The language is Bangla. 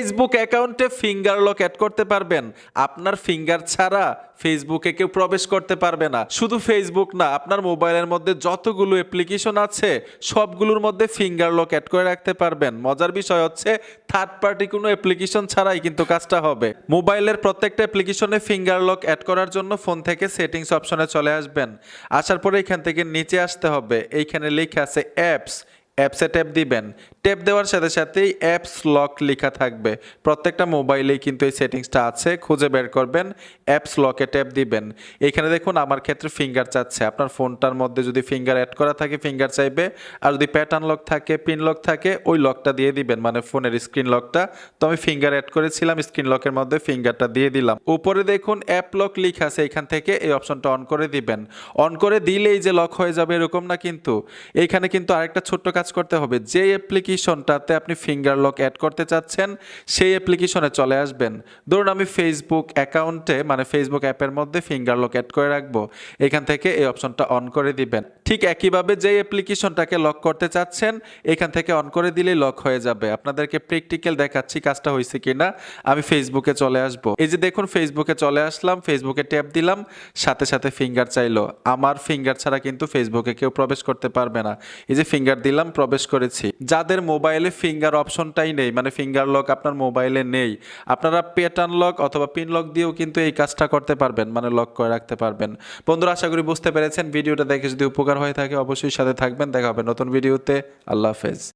ফেসবুক অ্যাকাউন্টে ফিঙ্গার লক অ্যাড করতে পারবেন। আপনার ফিঙ্গার ছাড়া ফেসবুকে কেউ প্রবেশ করতে পারবে না। শুধু ফেসবুক না, আপনার মোবাইলের মধ্যে যতগুলো অ্যাপ্লিকেশন আছে, সবগুলোর মধ্যে ফিঙ্গার লক অ্যাড করে রাখতে পারবেন। মজার বিষয় হচ্ছে থার্ড পার্টি কোনো অ্যাপ্লিকেশন ছাড়াই কিন্তু কাজটা হবে। মোবাইলের প্রত্যেকটা অ্যাপ্লিকেশনে ফিঙ্গার লক অ্যাড করার জন্য ফোন থেকে সেটিংস অপশনে চলে আসবেন। আসার পরে এখান থেকে নিচে আসতে হবে। এইখানে লেখা আছে অ্যাপস অ্যাপসে ট্যাপ দিবেন। ট্যাপ দেওয়ার সাথে সাথেই অ্যাপস লক লেখা থাকবে। প্রত্যেকটা মোবাইলেই কিন্তু এই সেটিংসটা আছে, খুঁজে বের করবেন, অ্যাপস লকে ট্যাপ দিবেন। এখানে দেখুন, আমার ক্ষেত্রে ফিঙ্গার চাচ্ছে। আপনার ফোনটার মধ্যে যদি ফিঙ্গার অ্যাড করা থাকে ফিঙ্গার চাইবে। আর যদি প্যাটার্ন লক থাকে পিন লক থাকে, ওই লকটা দিয়ে দিবেন। মানে ফোনের স্ক্রিন লকটা তো আমি ফিঙ্গার অ্যাড করেছিলাম স্ক্রিন লকের মধ্যে ফিঙ্গারটা দিয়ে দিলাম। উপরে দেখুন অ্যাপ লক লেখা আছে। এখান থেকে এই অপশনটা অন করে দিবেন। অন করে দিলেই যে লক হয়ে যাবে, এরকম না কিন্তু। এইখানে কিন্তু আরেকটা ছোট্ট কাজ করতে হবে। যে অ্যাপ্লিকেশনটাতে আপনি ফিঙ্গার লক অ্যাড করতে চাচ্ছেন, সেই অ্যাপ্লিকেশনে চলে আসবেন। ধরুন আমি ফেসবুক অ্যাকাউন্টে মানে ফেসবুক অ্যাপের মধ্যে ফিঙ্গার লক অ্যাড করে রাখব। এখান থেকে এই অপশনটা অন করে দিবেন। ঠিক একইভাবে যে অ্যাপ্লিকেশনটাকে লক করতে চাচ্ছেন, এখান থেকে অন করে দিলেই লক হয়ে যাবে। আপনাদেরকে প্র্যাকটিক্যাল দেখাচ্ছি কাজটা হয়েছে কিনা। আমি ফেসবুকে চলে আসব। এই যে দেখুন ফেসবুকে চলে আসলাম ফেসবুকে ট্যাপ দিলাম, সাথে সাথে ফিঙ্গার চাইলো। আমার ফিঙ্গার ছাড়া কিন্তু ফেসবুকে কেউ প্রবেশ করতে পারবে না। এই যে ফিঙ্গার দিলাম, প্রবেশ করেছি। যাদের মোবাইলে ফিঙ্গার অপশনটাই নেই মানে ফিঙ্গার লক আপনার মোবাইলে নেই, আপনারা প্যাটার্ন লক অথবা পিন লক দিয়েও কিন্তু এই কাজটা করতে পারবেন মানে লক করে রাখতে পারবেন। বন্ধুরা, আশা করি বুঝতে পেরেছেন। ভিডিওটা দেখে যদি উপকার হয়ে থাকে অবশ্যই সাথে থাকবেন। দেখা হবে নতুন ভিডিওতে। আল্লাহ হাফেজ।